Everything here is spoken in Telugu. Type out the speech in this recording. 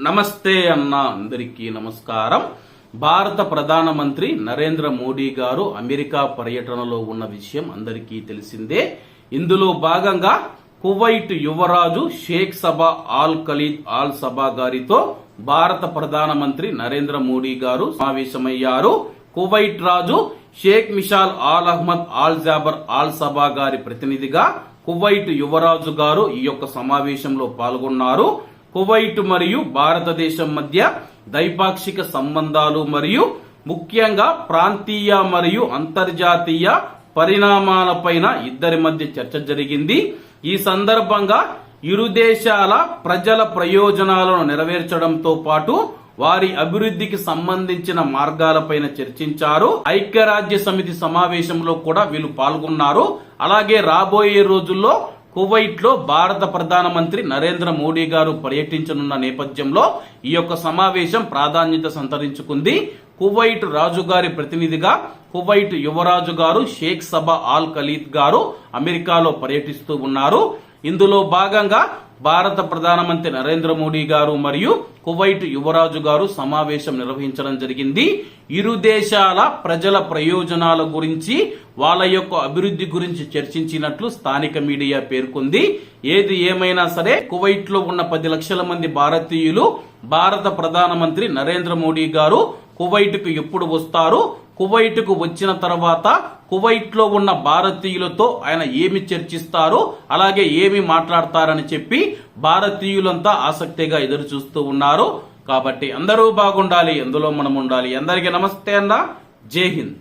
నమస్తే అన్న అందరికీ నమస్కారం. భారత ప్రధానమంత్రి నరేంద్ర మోడీ గారు అమెరికా పర్యటనలో ఉన్న విషయం అందరికీ తెలిసిందే. ఇందులో భాగంగా కువైట్ యువరాజు Sheikh Sabah Al Khalid Al Sabah గారితో భారత ప్రధానమంత్రి నరేంద్ర మోడీ గారు సమావేశమయ్యారు. కువైట్ రాజు Sheikh Mishal Al Ahmad Al Jaber Al Sabah గారి ప్రతినిధిగా కువైట్ యువరాజు గారు ఈ యొక్క సమావేశంలో పాల్గొన్నారు. కువైట్ మరియు భారతదేశం మధ్య ద్వైపాక్షిక సంబంధాలు మరియు ముఖ్యంగా ప్రాంతీయ మరియు అంతర్జాతీయ పరిణామాలపైన ఇద్దరి మధ్య చర్చ జరిగింది. ఈ సందర్భంగా ఇరు దేశాల ప్రజల ప్రయోజనాలను నెరవేర్చడంతో పాటు వారి అభివృద్ధికి సంబంధించిన మార్గాలపైన చర్చించారు. ఐక్యరాజ్య సమితి సమావేశంలో కూడా వీళ్ళు పాల్గొన్నారు. అలాగే రాబోయే రోజుల్లో కువైట్లో భారత ప్రధానమంత్రి నరేంద్ర మోడీ గారు పర్యటించనున్న నేపథ్యంలో ఈ యొక్క సమావేశం ప్రాధాన్యత సంతరించుకుంది. కువైట్ రాజుగారి ప్రతినిధిగా కువైట్ యువరాజు గారు షేక్ సబా ఆల్ ఖలీద్ గారు అమెరికాలో పర్యటిస్తూ ఉన్నారు. ఇందులో భాగంగా భారత ప్రధానమంత్రి నరేంద్ర మోడీ గారు మరియు కువైట్ యువరాజు గారు సమావేశం నిర్వహించడం జరిగింది. ఇరు దేశాల ప్రజల ప్రయోజనాల గురించి వాళ్ళ యొక్క అభివృద్ధి గురించి చర్చించినట్లు స్థానిక మీడియా పేర్కొంది. ఏది ఏమైనా సరే కువైట్లో ఉన్న పది లక్షల మంది భారతీయులు భారత ప్రధానమంత్రి నరేంద్ర మోడీ గారు కువైట్కు ఎప్పుడు వస్తారు? కువైట్కు వచ్చిన తర్వాత కువైట్లో ఉన్న భారతీయులతో ఆయన ఏమి చర్చిస్తారు అలాగే ఏమి మాట్లాడతారని చెప్పి భారతీయులంతా ఆసక్తిగా ఎదురు చూస్తూ ఉన్నారు. కాబట్టి అందరూ బాగుండాలి ఎందులో మనం ఉండాలి. అందరికీ నమస్తే అన్న. జై హింద్.